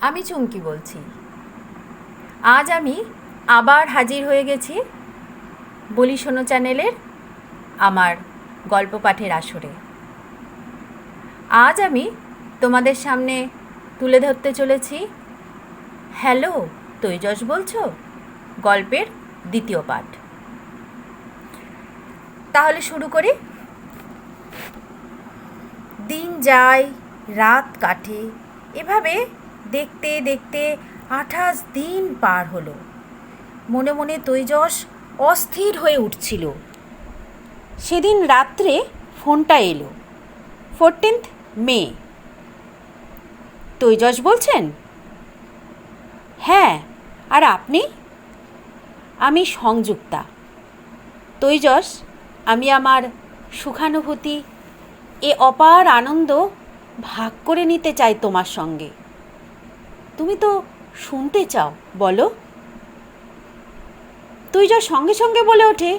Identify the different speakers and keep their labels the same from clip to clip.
Speaker 1: আমি চুমকি বলছি। আজ আমি আবার হাজির হয়ে গেছি বলি শোনো চ্যানেলের আমার গল্প পাঠের আসরে। আজ আমি তোমাদের সামনে তুলে ধরতে চলেছি হ্যালো তৈজস বলছো? গল্পের দ্বিতীয় পাঠ। তাহলে শুরু করি। দিন যায়, রাত কাটে, এভাবে দেখতে দেখতে আঠাশ দিন পার হলো। মনে মনে তৈজস অস্থির হয়ে উঠছিল। সেদিন রাত্রে ফোনটা এলো। ফোরটিন্থ মে তৈজস বলছেন হ্যাঁ আর আপনি? আমি সংযুক্তা। তৈজস, আমি আমার সুখানুভূতি, এ অপার আনন্দ ভাগ করে নিতে চাই তোমার সঙ্গে। তুমি তো শুনতে চাও, বলো। তুই যা সঙ্গে সঙ্গে বলে ওঠে,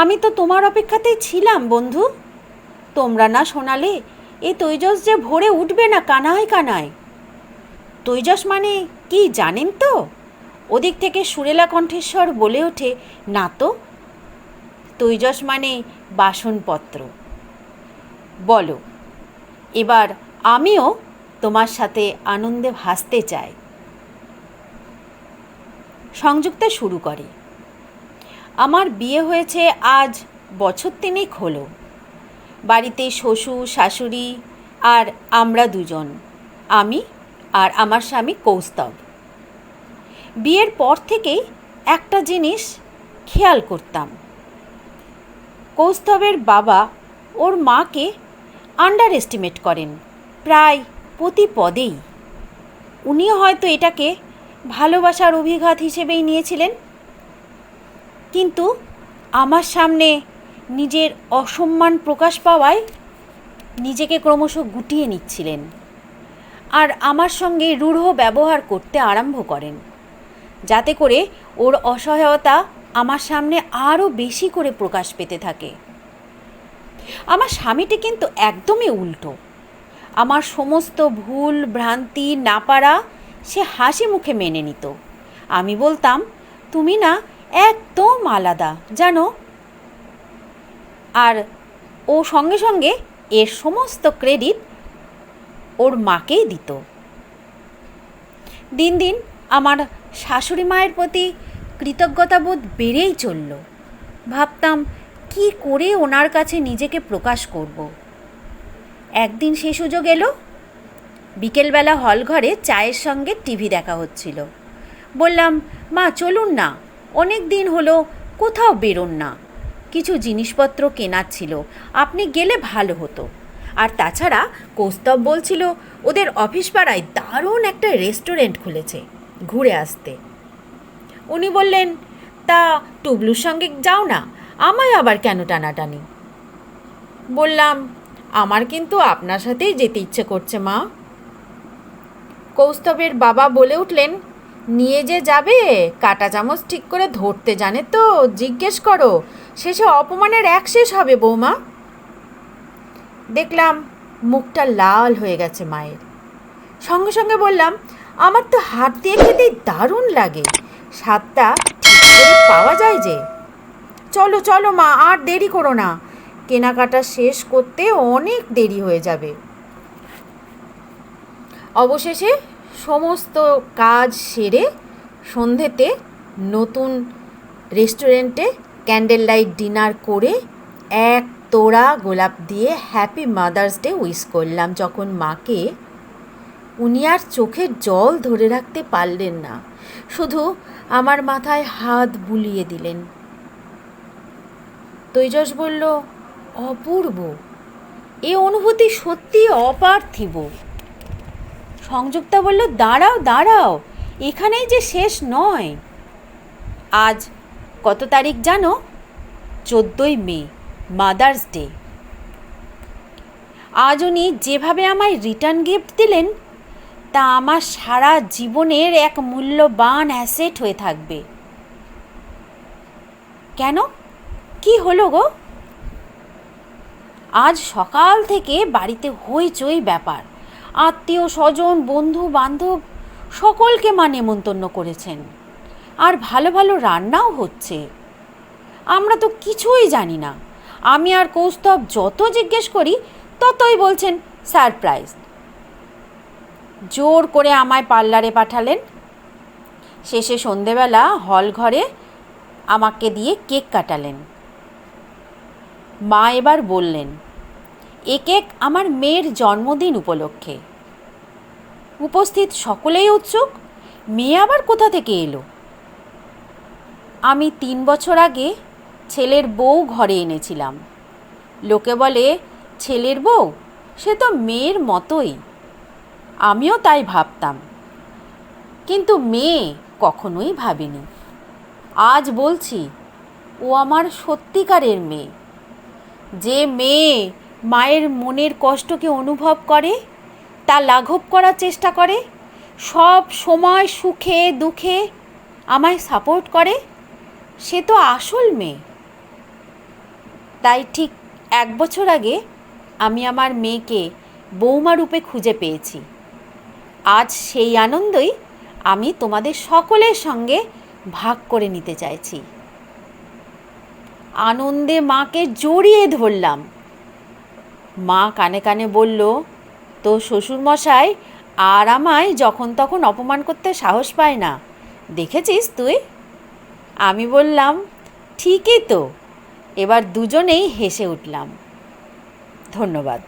Speaker 1: আমি তো তোমার অপেক্ষাতেই ছিলাম, বন্ধু। তোমরা না শোনালে এ তৈজস যে ভরে উঠবে না কানায় কানায়। তৈজস মানে কি জানেন তো? ওদিক থেকে সুরেলা কণ্ঠেশ্বর বলে ওঠে, না তো। তৈজস মানে বাসনপত্র। বলো, এবার আমিও তোমার সাথে আনন্দে ভাসতে চায়। সংযুক্তা শুরু করে। আমার বিয়ে হয়েছে আজ বছর তিনেক হলো। বাড়িতে শ্বশুর, শাশুড়ি আর আমরা দুজন, আমি আর আমার স্বামী কৌস্তব। বিয়ের পর থেকেই একটা জিনিস খেয়াল করতাম। কৌস্তবের বাবা ওর মাকে আন্ডার এস্টিমেট করেন। প্রায় প্রতি পদেই। উনিও হয়তো এটাকে ভালোবাসার অভিঘাত হিসেবেই নিয়েছিলেন। কিন্তু আমার সামনে নিজের অসম্মান প্রকাশ পাওয়ায় নিজেকে ক্রমশ গুটিয়ে নিচ্ছিলেন আর আমার সঙ্গে রূঢ় ব্যবহার করতে আরম্ভ করেন। যাতে করে ওর অসহায়তা আমার সামনে আরও বেশি করে প্রকাশ পেতে থাকে। আমার স্বামীটি কিন্তু একদমই উল্টো। আমার সমস্ত ভুল, ভ্রান্তি না পারা, সে হাসি মুখে মেনে নিত। আমি বলতাম, তুমি না একদম আলাদা, জানো? আর ও সঙ্গে সঙ্গে এর সমস্ত ক্রেডিট ওর মাকেই দিত। দিন দিন আমার শাশুড়ি মায়ের প্রতি কৃতজ্ঞতাবোধ বেড়েই চলল। ভাবতাম, কি করে ওনার কাছে নিজেকে প্রকাশ করব? একদিন সে সুযোগ এলো। বিকেলবেলা হল ঘরে চায়ের সঙ্গে টিভি দেখা হচ্ছিল। বললাম, মা, চলুন না। অনেক দিন হলো, কোথাও বেরোন না। কিছু জিনিসপত্র কেনার ছিল। আপনি গেলে ভালো হতো। আর তাছাড়া কৌস্তব বলছিল, ওদের অফিস পাড়ায় দারুণ একটা রেস্টুরেন্ট খুলেছে, ঘুরে আসতে। উনি বললেন, তা টুবলুর সঙ্গে যাও না, আমায় আবার কেন টানাটানি? বললাম আমার কিন্তু আপনার সাথেই যেতে ইচ্ছে করছে, মা। কৌস্তবের বাবা বলে উঠলেন, নিয়ে যে যাবে, কাটা চামচ ঠিক করে ধরতে জানে তো, জিজ্ঞেস করো, শেষে অপমানের এক শেষ হবে, বৌমা। দেখলাম মুখটা লাল হয়ে গেছে মায়ের। সঙ্গে সঙ্গে বললাম, আমার তো হাত দিয়ে খেতেই দারুণ লাগে, স্বাদটা ঠিক করে পাওয়া যায় যে। চলো চলো মা, আর দেরি করো না কেনাকাটা শেষ করতে অনেক দেরি হয়ে যাবে। অবশেষে সমস্ত কাজ সেরে সন্ধেতে নতুন রেস্টুরেন্টে ক্যান্ডেল লাইট ডিনার করে এক তোড়া গোলাপ দিয়ে হ্যাপি মাদার্স ডে উইশ করলাম যখন মাকে। উনি আর চোখের জল ধরে রাখতে পারলেন না, শুধু আমার মাথায় হাত বুলিয়ে দিলেন। তৈজস বলল অপূর্ব। এ অনুভূতি সত্যি অপার্থিব। সংযুক্তা বলল, দাঁড়াও দাঁড়াও, এখানেই যে শেষ নয়। আজ কত তারিখ জানো? চোদ্দোই মে, মাদার্স ডে। আজ উনি যেভাবে আমায় রিটার্ন গিফট দিলেন, তা আমার সারা জীবনের এক মূল্যবান অ্যাসেট হয়ে থাকবে। কেন? কি হলো গো? আজ সকাল থেকে বাড়িতে হইচই ব্যাপার। আত্মীয় স্বজন, বন্ধু, বান্ধব সকলকে মা নেমন্তন্ন করেছেন। আর ভালো ভালো রান্নাও হচ্ছে। আমরা তো কিছুই জানি না। আমি আর কৌস্তব যত জিজ্ঞেস করি, ততই বলছেন সারপ্রাইজ জোর করে আমায় পার্লারে পাঠালেন। শেষে সন্ধেবেলা হল ঘরে আমাকে দিয়ে কেক কাটালেন। মা এবার বললেন এ কেক আমার মেয়ের জন্মদিন উপলক্ষে। উপস্থিত সকলেই উৎসুক, মেয়ে আবার কোথা থেকে এলো? আমি তিন বছর আগে ছেলের বউ ঘরে এনেছিলাম। লোকে বলে, ছেলের বউ? সে তো মেয়ের মতোই। আমিও তাই ভাবতাম। কিন্তু মেয়ে কখনোই ভাবিনি। আজ বলছি, ও আমার সত্যিকারের মেয়ে। যে মেয়ে মায়ের মনের কষ্টকে অনুভব করে, তা লাঘব করার চেষ্টা করে, সব সময় সুখে, দুঃখে আমায় সাপোর্ট করে, সে তো আসল মেয়ে। তাই ঠিক এক বছর আগে আমি আমার মেয়েকে বৌমা রূপে খুঁজে পেয়েছি। আজ সেই আনন্দই আমি তোমাদের সকলের সঙ্গে ভাগ করে নিতে চাইছি। আনন্দে মাকে জড়িয়ে ধরলাম। মা কানে কানে বলল, তো শ্বশুরমশাই, আর আমায় যখন তখন অপমান করতে সাহস পায় না। দেখেছিস তুই? আমি বললাম, ঠিকই তো। এবার দুজনেই হেসে উঠলাম। ধন্যবাদ।